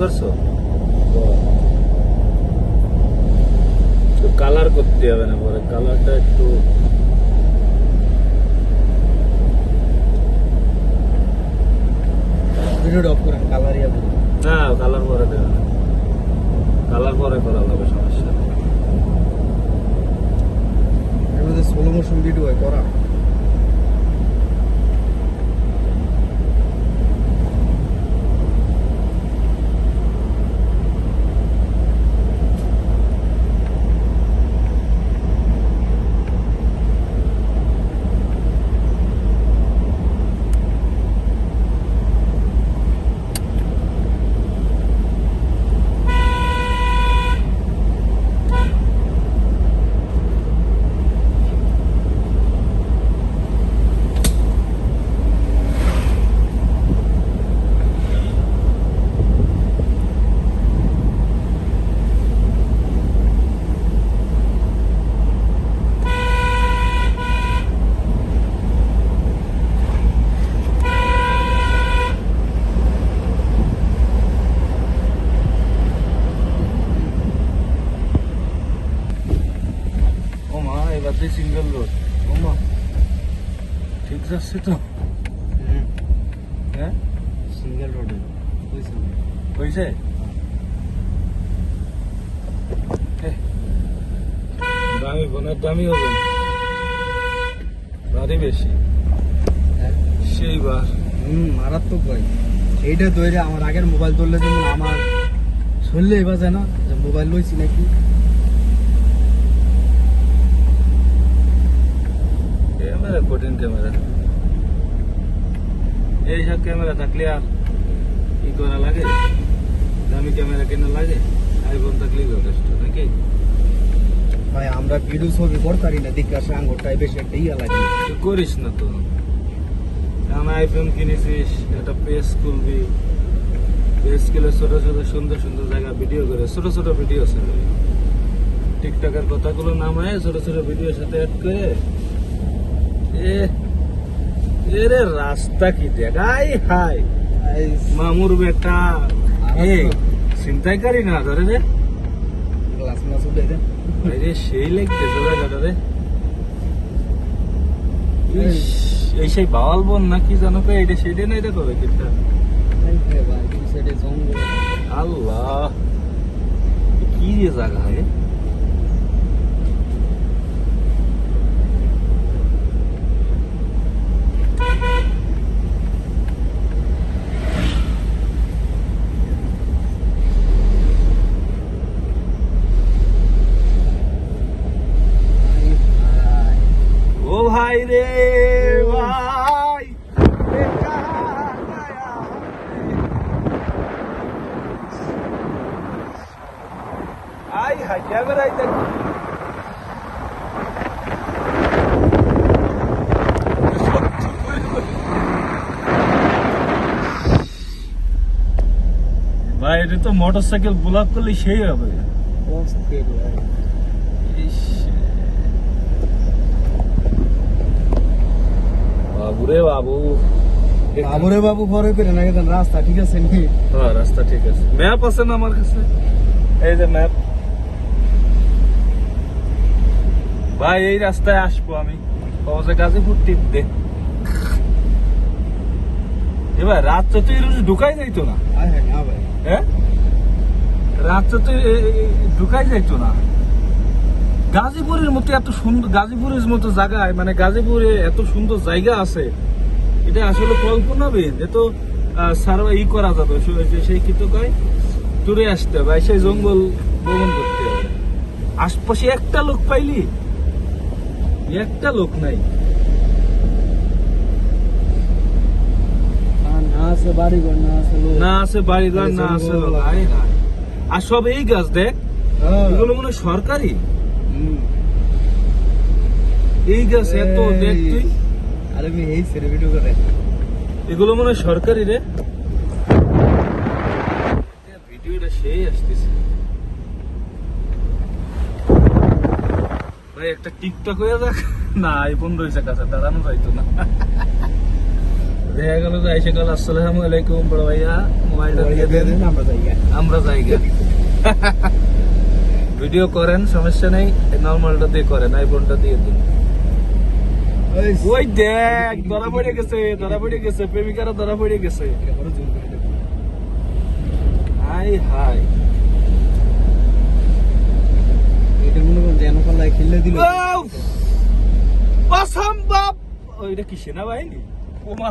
করছ? কালার করতে হবে না পরে কালারটা একটু ভিডিওটা অফ করেন কালার ইয়া না কালার পরে দেবে না। কালার পরে করা যাবে সমস্যা নেই। মধ্যে স্লো মোশন ভিডিও করা ও মা সিঙ্গেল রোড ওমা ঠিক যাচ্ছে তো? হ্যাঁ? সিঙ্গেল রোডে হয়েছে? এহ, দামি বোনের দামি হবে। ভারী বেশি। সেইবার। হুম মারাত্মক ভাই। এইটা ধরে আমার আগের মোবাইল ধরলে যেমন আমার শরীরে এবার যায় না যে মোবাইল লইছি নাকি? ক্যামেরা কঠিন ক্যামেরা। এই সব ক্যামেরা থাকলে আর কি করা লাগে? দামি ক্যামেরা কেনা লাগে? আইফোন থাকলেই যথেষ্ট নাকি? ভাই আমরা ভিডিও ছবি করতারি না দিকে আসে আঙ্গুরটাই বেশি একটা ইয়া লাগে। করিস না তো। কারণ আইফোন কিনেছিস একটা পেজ খুলবি। পেজ খুলে ছোট ছোট সুন্দর সুন্দর জায়গা ভিডিও করে ছোট ছোট ভিডিও ছেড়ে টিকটকের কথাগুলো নামায় ছোট ছোট ভিডিওর সাথে অ্যাড করে এরে রাস্তা কি দেখাই হাই। মামুর বেটা। এ চিন্তাইকারী না ধরে রে গ্লাস উঠে আরে সেই লাগতেছে জায়গাটা রে ইস, এই সেই বাওয়াল বন না কি জানো কে এটা সেটা না এটা কবে কিটা আল্লাহ। কি রে জায়গা হে ও ভাই রে ভাই এ কাহা গয়া আই হাই ক্যামেরায় দেখ ভাই এটা তো মোটর সাইকেল ব্লক করলে সেই হবে। বাবুরে বাবু। বাবুরে বাবু পরে করে না রাস্তা ঠিক আছে নি? হ্যাঁ রাস্তা ঠিক আছে। ম্যাপ আছে না আমার কাছে? এই যে ম্যাপ ভাই এই রাস্তায় আসব আমি। কবজে গাজীপুর টিপ দে। এবার রাত তো তুই ঢুকাই যাইতো না? আয় হ্যাঁ না ভাই। হ্যাঁ রাত তো ঢুকাই যাইতো না? গাজীপুরের মতো এত সুন্দর গাজীপুরের মতো জায়গায় মানে গাজীপুরে এত সুন্দর জায়গা আছে এটা আসলে কল্পনাবিদ এ তো ই করা যাবে সেই কি তো কয়? টুরে আসতে হবে সেই জঙ্গল ভ্রমণ করতে হবে। আশপাশে একটা লোক পাইলি? একটা লোক নাই। আর না আছে বাড়িঘর না আছে সব এই গাছ দেখ। এগুলো মনে সরকারি? এই গাছ এত দেখ তুই। আরে আমি এই সেরে ভিডিও করে এগুলো মনে হয় সরকারি রে ভিডিওটা সেই আসতেছে ভাই একটা টিকটক হয়ে যাক। না আইফোন রয়েছে কাছে দাঁড়ানো যাইতো না। দেখা গেল যে আইসে গেল আসসালামু আলাইকুম বড় ভাইয়া মোবাইলটা দিয়ে দেন। আমরা যাই আমরা জায়গা ভিডিও করেন সমস্যা নেই। নর্মালটা দিয়ে করেন আইফোনটা দিয়ে দিন। ওই দেখ ধরা পড়ে গেছে ধরা পড়ে গেছে প্রেমিকারা ধরা পড়ে গেছে। হাই হাই এটা মনে করেন খেললে দিল। অসম্ভব! ওইটা কি সেনাবাহিনী? ওমা